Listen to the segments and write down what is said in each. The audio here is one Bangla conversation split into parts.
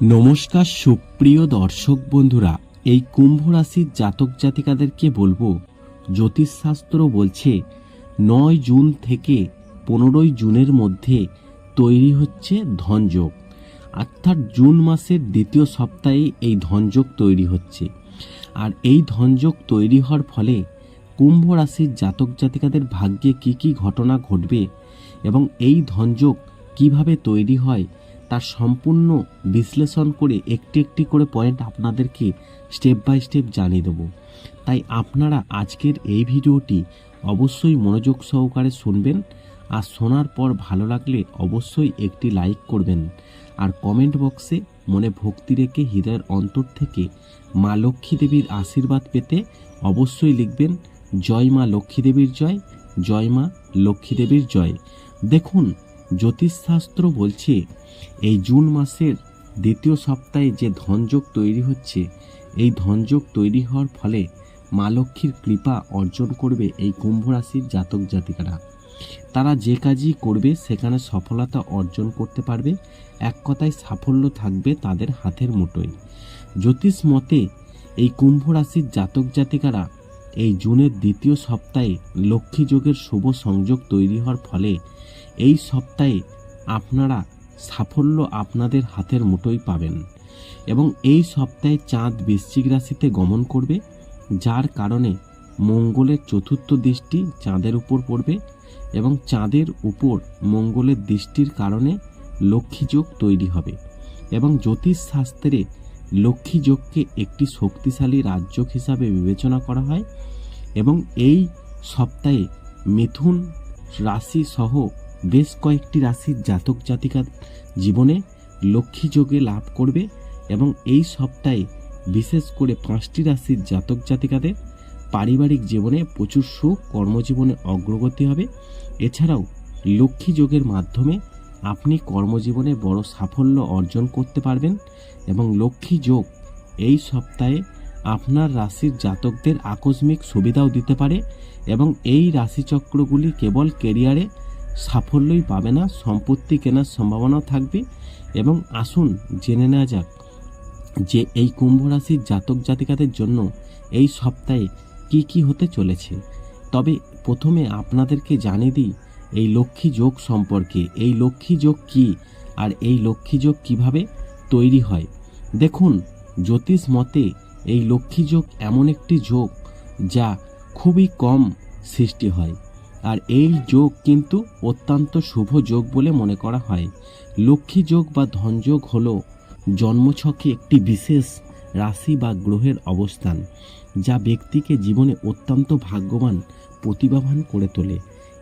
নমস্কার সুপ্রিয় দর্শক বন্ধুরা, এই কুম্ভ রাশির জাতক জাতিকাদেরকে বলব, জ্যোতিষশাস্ত্র বলছে, নয় জুন থেকে পনেরোই জুনের মধ্যে তৈরি হচ্ছে ধনযোগ। অর্থাৎ জুন মাসের দ্বিতীয় সপ্তাহে এই ধনযোগ তৈরি হচ্ছে। আর এই ধনযোগ তৈরি হওয়ার ফলে কুম্ভ রাশির জাতক জাতিকাদের ভাগ্যে কি কি ঘটনা ঘটবে এবং এই ধনযোগ কীভাবে তৈরি হয় তার সম্পূর্ণ বিশ্লেষণ করে একটি একটি করে পয়েন্ট আপনাদেরকে স্টেপ বাই স্টেপ জানিয়ে দেবো। তাই আপনারা আজকের এই ভিডিওটি অবশ্যই মনোযোগ সহকারে শুনবেন আর শোনার পর ভালো লাগলে অবশ্যই একটি লাইক করবেন আর কমেন্ট বক্সে মনে ভক্তি রেখে হৃদয়ের অন্তর থেকে মা লক্ষ্মী দেবীর আশীর্বাদ পেতে অবশ্যই লিখবেন, জয় মা লক্ষ্মী দেবীর জয় জয় মা লক্ষ্মী দেবীর জয়। দেখুন জ্যোতিষশাস্ত্র বলছে, এই জুন মাসের দ্বিতীয় সপ্তাহে যে ধনযোগ তৈরি হচ্ছে, এই ধনযোগ তৈরি হওয়ার ফলে মা লক্ষ্মীর কৃপা অর্জন করবে এই কুম্ভ রাশির জাতক জাতিকারা। তারা যে কাজই করবে, সেখানে সফলতা অর্জন করতে পারবে, এক কথায় সাফল্য থাকবে তাদের হাতের মুঠোয়। জ্যোতিষ মতে, এই কুম্ভ রাশির জাতক জাতিকারা এই জুনের দ্বিতীয় সপ্তাহে লক্ষ্মী যোগের শুভ সংযোগ তৈরি হওয়ার ফলে এই সপ্তাহে আপনারা সাফল্য আপনাদের হাতের মুঠোয় পাবেন এবং এই সপ্তাহে চাঁদ বৃশ্চিক রাশিতে গমন করবে, যার কারণে মঙ্গলের চতুর্থ দৃষ্টি চাঁদের উপর পড়বে এবং চাঁদের উপর মঙ্গলের দৃষ্টির কারণে লক্ষ্মী যোগ তৈরি হবে এবং জ্যোতিষ শাস্ত্রে লক্ষ্মী যোগকে একটি শক্তিশালী রাজযোগ হিসাবে বিবেচনা করা হয় এবং এই সপ্তাহে মিথুন রাশি সহ বেশ কয়েকটি রাশির জাতক জাতিকার জীবনে লক্ষ্মী যোগে লাভ করবে এবং এই সপ্তাহে বিশেষ করে পাঁচটি রাশির জাতক জাতিকাদের পারিবারিক জীবনে প্রচুর সুখ, কর্মজীবনে অগ্রগতি হবে। এছাড়াও লক্ষ্মী যোগের মাধ্যমে আপনি কর্মজীবনে বড় সাফল্য অর্জন করতে পারবেন এবং লক্ষ্মী যোগ এই সপ্তাহে আপনার রাশির জাতকদের আকস্মিক সুবিধাও দিতে পারে এবং এই রাশিচক্রগুলি কেবল কেরিয়ারে সাফল্যই পাবে না, সম্পত্তি কেনার সম্ভাবনাও থাকবে এবং আসুন জেনে নেওয়া যাক যে এই কুম্ভ রাশির জাতক জাতিকাদের জন্য এই সপ্তাহে কি কি হতে চলেছে। তবে প্রথমে আপনাদেরকে জানিয়ে দিই, এই লক্ষ্মী যোগ সম্পর্কে, এই লক্ষ্মী যোগ কি আর এই লক্ষ্মী যোগ কীভাবে তৈরি হয়। দেখুন, জ্যোতিষ মতে এই লক্ষ্মী যোগ এমন একটি যোগ যা খুবই কম সৃষ্টি হয়। আর এই যোগ কিন্তু অত্যন্ত শুভ যোগ বলে মনে করা হয়। লক্ষ্মী যোগ বা ধনযোগ হল জন্মছকে একটি বিশেষ রাশি বা গ্রহের অবস্থান, যা ব্যক্তিকে জীবনে অত্যন্ত ভাগ্যবান প্রতিভাবান করে তোলে।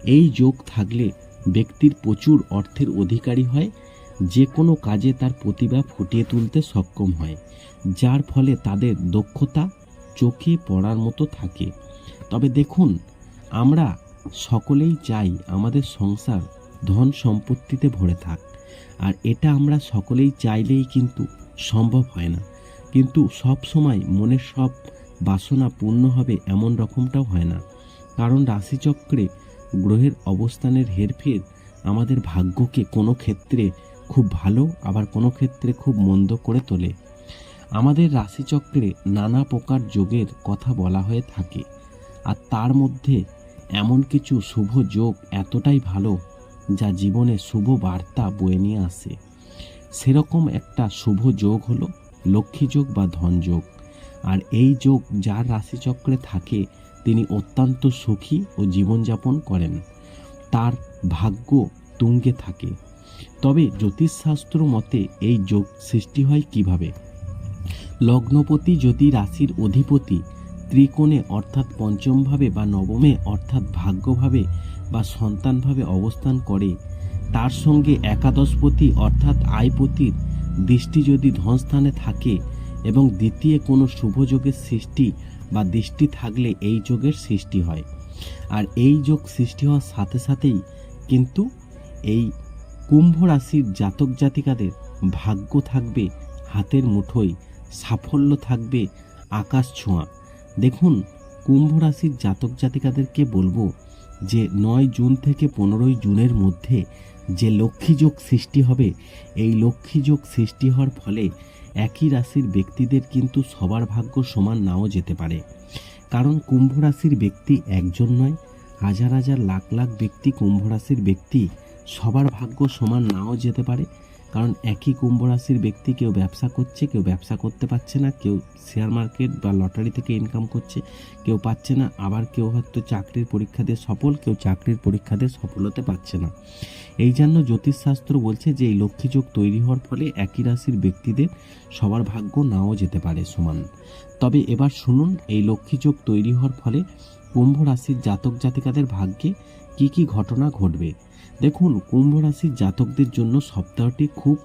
এই যোগ থাকলে ব্যক্তির প্রচুর অর্থের অধিকারী হয়, যে কোনো কাজে তার প্রতিভা ফুটিয়ে তুলতে সক্ষম হয়, যার ফলে তাদের দক্ষতা চোখে পড়ার মতো থাকে। তবে দেখুন, আমরা সকলেই চাই আমাদের সংসার ধন সম্পত্তিতে ভরে থাক। আর এটা আমরা সকলেই চাইলেই কিন্তু সম্ভব হয় না। কিন্তু সব সময় মনের সব বাসনা পূর্ণ হবে এমন রকমটাও হয় না। কারণ রাশিচক্রে গ্রহের অবস্থানের হেরফের আমাদের ভাগ্যকে কোনো ক্ষেত্রে খুব ভালো, আবার কোনো ক্ষেত্রে খুব মন্দ করে তোলে। আমাদের রাশিচক্রে নানা প্রকার যোগের কথা বলা হয়ে থাকে। আর তার মধ্যে এমন কিছু শুভ যোগ এতটাই ভালো যা জীবনে শুভ বার্তা বয়ে নিয়ে আসে। সেরকম একটা শুভ যোগ হলো লক্ষ্মী যোগ বা ধন যোগ। আর এই যোগ যার রাশিচক্রে থাকে, তিনি অত্যন্ত সুখী ও জীবনযাপন করেন। তার ভাগ্য তুঙ্গে থাকে। তবে জ্যোতিষশাস্ত্র মতে এই যোগ সৃষ্টি হয় কীভাবে? লগ্নপতি যদি রাশির অধিপতি ত্রিকোণে অর্থাৎ পঞ্চমভাবে বা নবমে অর্থাৎ ভাগ্যভাবে বা সন্তানভাবে অবস্থান করে। তার সঙ্গে একাদশপতি অর্থাৎ আয়পতির দৃষ্টি যদি ধনস্থানে থাকে এবং দ্বিতীয় কোনো শুভ যোগের সৃষ্টি বা দৃষ্টি থাকলে এই যোগের সৃষ্টি হয়। আর এই যোগ সৃষ্টি হওয়ার সাথে সাথেই কিন্তু এই কুম্ভ রাশির জাতক জাতিকাদের ভাগ্য থাকবে, হাতের মুঠোয় সাফল্য থাকবে, আকাশ ছোঁয়া। দেখুন, কুম্ভ রাশির জাতক জাতিকাদেরকে বলব যে নয় জুন থেকে পনেরোই জুনের মধ্যে যে লক্ষ্মীযোগ সৃষ্টি হবে, এই লক্ষ্মীযোগ সৃষ্টি হওয়ার ফলে একই রাশির ব্যক্তিদের কিন্তু সবার ভাগ্য সমান নাও যেতে পারে। কারণ কুম্ভ রাশির ব্যক্তি একজন নয়, হাজার হাজার লাখ লাখ ব্যক্তি কুম্ভ রাশির ব্যক্তি সবার ভাগ্য সমান নাও যেতে পারে। কারণ একই কুম্ভ রাশির ব্যক্তি কেউ ব্যবসা করছে, কেউ ব্যবসা করতে পারছে না, কেউ শেয়ার মার্কেট বা লটারি থেকে ইনকাম করছে, কেউ পাচ্ছে না, আবার কেউ হয়তো চাকরির পরীক্ষা দিয়ে সফল, কেউ চাকরির পরীক্ষা দিয়ে সফল হতে পারছে না। এই জন্য জ্যোতিষশাস্ত্র বলছে যে এই লক্ষ্মীযোগ তৈরি হওয়ার ফলে একই রাশির ব্যক্তিদের সবার ভাগ্য নাও যেতে পারে সমান। তবে এবার শুনুন, এই লক্ষ্মীযোগ তৈরি হওয়ার ফলে কুম্ভ রাশির জাতক জাতিকাদের ভাগ্যে কি কি ঘটনা ঘটবে? দেখুন, কুম্ভ রাশির জাতকদের জন্য সপ্তাহটি খুব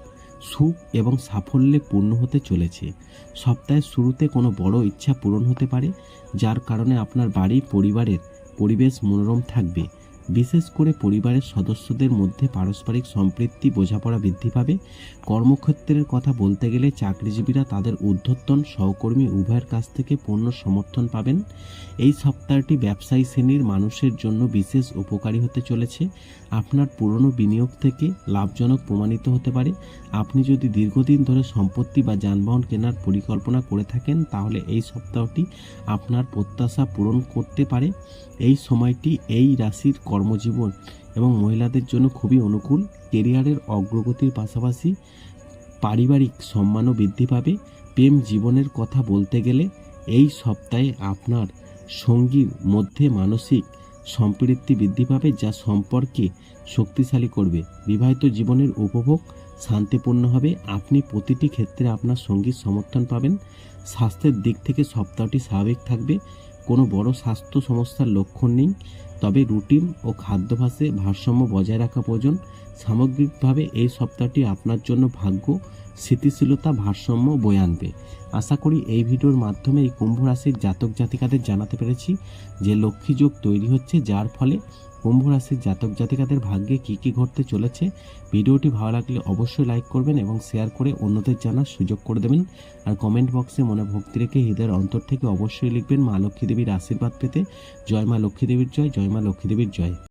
সুখ এবং সাফল্যে পূর্ণ হতে চলেছে। সপ্তাহের শুরুতে কোনো বড় ইচ্ছা পূরণ হতে পারে, যার কারণে আপনার বাড়ি, পরিবারের পরিবেশ মনোরম থাকবে। বিশেষ করে পরিবারের সদস্যদের মধ্যে পারস্পরিক সম্পৃক্তি বোঝাপড়া বৃদ্ধি পাবে। কর্মক্ষেত্রের কথা বলতে গেলে চাকরিজীবীরা তাদের ঊর্ধ্বতন সহকর্মী উভয়ের কাছ থেকে পূর্ণ সমর্থন পাবেন। এই সপ্তাহটি ব্যবসায়ী শ্রেণির মানুষের জন্য বিশেষ উপকারী হতে চলেছে। আপনার পুরনো বিনিয়োগ থেকে লাভজনক প্রমাণিত হতে পারে। আপনি যদি দীর্ঘদিন ধরে সম্পত্তি বা যানবাহন কেনার পরিকল্পনা করে থাকেন, তাহলে এই সপ্তাহটি আপনার প্রত্যাশা পূরণ করতে পারে। এই সময়টি এই রাশির কর্মজীবন এবং মহিলাদের জন্য খুবই অনুকূল। কেরিয়ারের অগ্রগতির পাশাপাশি পারিবারিক সম্মানও বৃদ্ধি পাবে। প্রেম জীবনের কথা বলতে গেলে এই সপ্তাহে আপনার সঙ্গীর মধ্যে মানসিক সম্পৃক্তি বৃদ্ধি পাবে যা সম্পর্কে শক্তিশালী করবে। বিবাহিত জীবনের উপভোগ শান্তিপূর্ণ হবে। আপনি প্রতিটি ক্ষেত্রে আপনার সঙ্গীর সমর্থন পাবেন। স্বাস্থ্যের দিক থেকে সপ্তাহটি স্বাভাবিক থাকবে। কোনো বড় স্বাস্থ্য সমস্যার লক্ষণ নেই। তবে রুটিন ও খাদ্যাভ্যাসে ভারসাম্য বজায় রাখা প্রয়োজন। সামগ্রিকভাবে এই সপ্তাহটি আপনার জন্য ভাগ্য, স্থিতিশীলতা, ভারসাম্য বয়ে আনবে। আশা করি এই ভিডিওর মাধ্যমে এই কুম্ভ রাশির জাতক জাতিকাদের জানাতে পেরেছি যে লক্ষ্মীযোগ তৈরি হচ্ছে, যার ফলে কুম্ভ রাশির জাতক জাতিকাদের ভাগ্যে কি কি ঘটতে চলেছে? ভিডিওটি ভালো লাগলে অবশ্যই লাইক করবেন এবং শেয়ার করে অন্যদের জানার সুযোগ করে দেবেন। আর কমেন্ট বক্সে মনে ভক্তি রেখে হৃদয়ের অন্তর থেকে অবশ্যই লিখবেন মা লক্ষ্মী দেবীর আশীর্বাদ পেতে। জয় মা লক্ষ্মী দেবীর জয় জয় মা লক্ষ্মী দেবীর জয়।